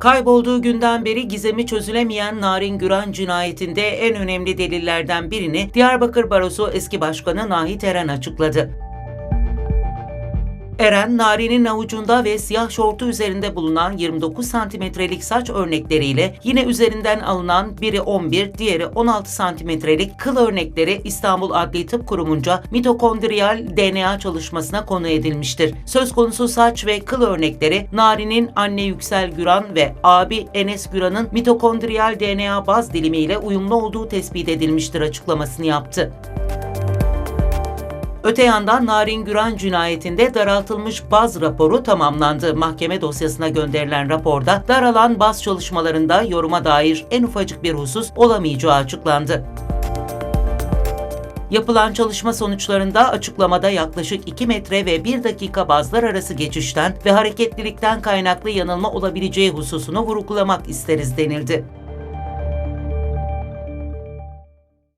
Kaybolduğu günden beri gizemi çözülemeyen Narin Güran cinayetinde en önemli delillerden birini Diyarbakır Barosu eski başkanı Nahit Eren açıkladı. Eren, Nari'nin avucunda ve siyah şortu üzerinde bulunan 29 santimetrelik saç örnekleriyle yine üzerinden alınan biri 11, diğeri 16 santimetrelik kıl örnekleri İstanbul Adli Tıp Kurumu'nca mitokondriyal DNA çalışmasına konu edilmiştir. Söz konusu saç ve kıl örnekleri Nari'nin anne Yüksel Güran ve abi Enes Güran'ın mitokondriyal DNA baz dilimiyle uyumlu olduğu tespit edilmiştir açıklamasını yaptı. Öte yandan Narin Güran cinayetinde daraltılmış baz raporu tamamlandı. Mahkeme dosyasına gönderilen raporda daralan baz çalışmalarında yoruma dair en ufacık bir husus olamayacağı açıklandı. Yapılan çalışma sonuçlarında açıklamada yaklaşık 2 metre ve 1 dakika bazlar arası geçişten ve hareketlilikten kaynaklı yanılma olabileceği hususunu vurgulamak isteriz denildi.